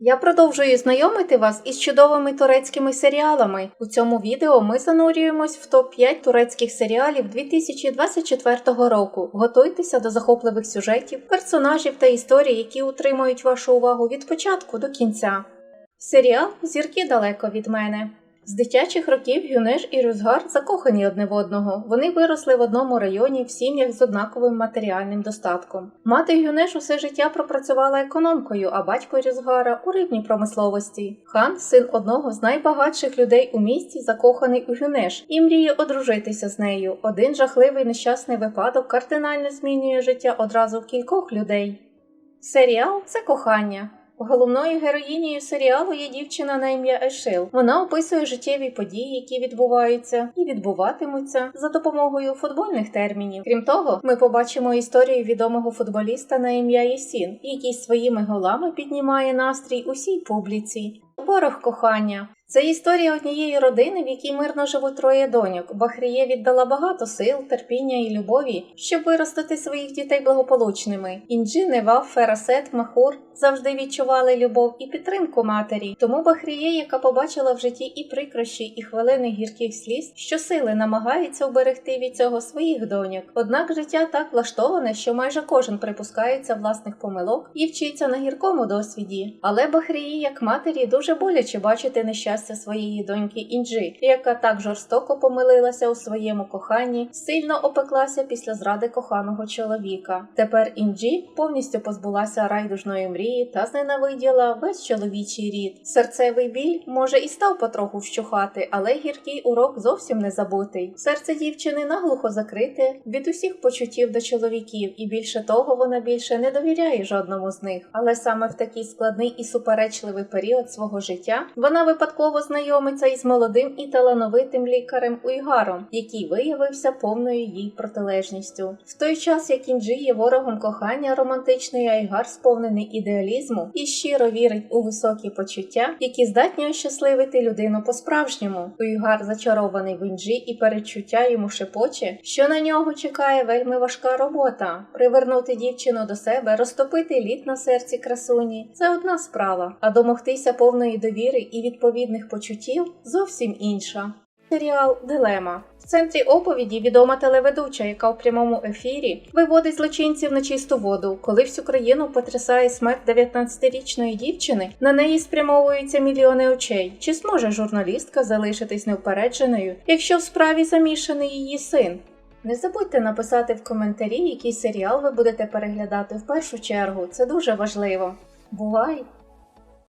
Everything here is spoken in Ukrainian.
Я продовжую знайомити вас із чудовими турецькими серіалами. У цьому відео ми занурюємось в топ-5 турецьких серіалів 2024 року. Готуйтеся до захопливих сюжетів, персонажів та історій, які утримують вашу увагу від початку до кінця. Серіал Зірки далеко від мене. З дитячих років Гюнеш і Рюзгар закохані одне в одного. Вони виросли в одному районі в сім'ях з однаковим матеріальним достатком. Мати Гюнеш усе життя пропрацювала економкою, а батько Рюзгара у рибній промисловості. Хан, син одного з найбагатших людей у місті, закоханий у Гюнеш і мріє одружитися з нею. Один жахливий нещасний випадок кардинально змінює життя одразу кількох людей. Серіал це кохання. Головною героїнею серіалу є дівчина на ім'я Ешил. Вона описує життєві події, які відбуваються і відбуватимуться за допомогою футбольних термінів. Крім того, ми побачимо історію відомого футболіста на ім'я Єсін, який своїми голами піднімає настрій усій публіці. Ворог кохання. Це історія однієї родини, в якій мирно живуть троє доньок. Бахріє віддала багато сил, терпіння і любові, щоб виростити своїх дітей благополучними. Інджи, Невав, Ферасет, Махур завжди відчували любов і підтримку матері. Тому Бахріє, яка побачила в житті і прикрощі, і хвилини гірких сліз, щосили намагається уберегти від цього своїх доньок. Однак життя так влаштоване, що майже кожен припускається власних помилок і вчиться на гіркому досвіді. Але Бахрії, як матері, дуже боляче бачити нещастя своєї доньки Інджи, яка так жорстоко помилилася у своєму коханні, сильно опеклася після зради коханого чоловіка. Тепер Інджі повністю позбулася райдужної мрії та зненавиділа весь чоловічий рід. Серцевий біль може і став потроху вщухати, але гіркий урок зовсім не забутий. Серце дівчини наглухо закрите від усіх почуттів до чоловіків, і більше того, вона більше не довіряє жодному з них. Але саме в такий складний і суперечливий період свого життя вона випадково знайомиться із молодим і талановитим лікарем Уйгаром, який виявився повною їй протилежністю. В той час, як Інджі є ворогом кохання, романтичний Айгар сповнений ідеалізму і щиро вірить у високі почуття, які здатні ощасливити людину по-справжньому. Уйгар зачарований в Інджі і передчуття йому шепоче, що на нього чекає вельми важка робота привернути дівчину до себе, розтопити лід на серці красуні це одна справа, а домогтися повної довіри і відповідних почуттів зовсім інша. Серіал Дилема в центрі оповіді відома телеведуча, яка у прямому ефірі виводить злочинців на чисту воду. Коли всю країну потрясає смерть 19-річної дівчини, на неї спрямовуються мільйони очей. Чи зможе журналістка залишитись невпередженою, якщо в справі замішаний її син? Не забудьте написати в коментарі, який серіал ви будете переглядати в першу чергу. Це дуже важливо. Бувай!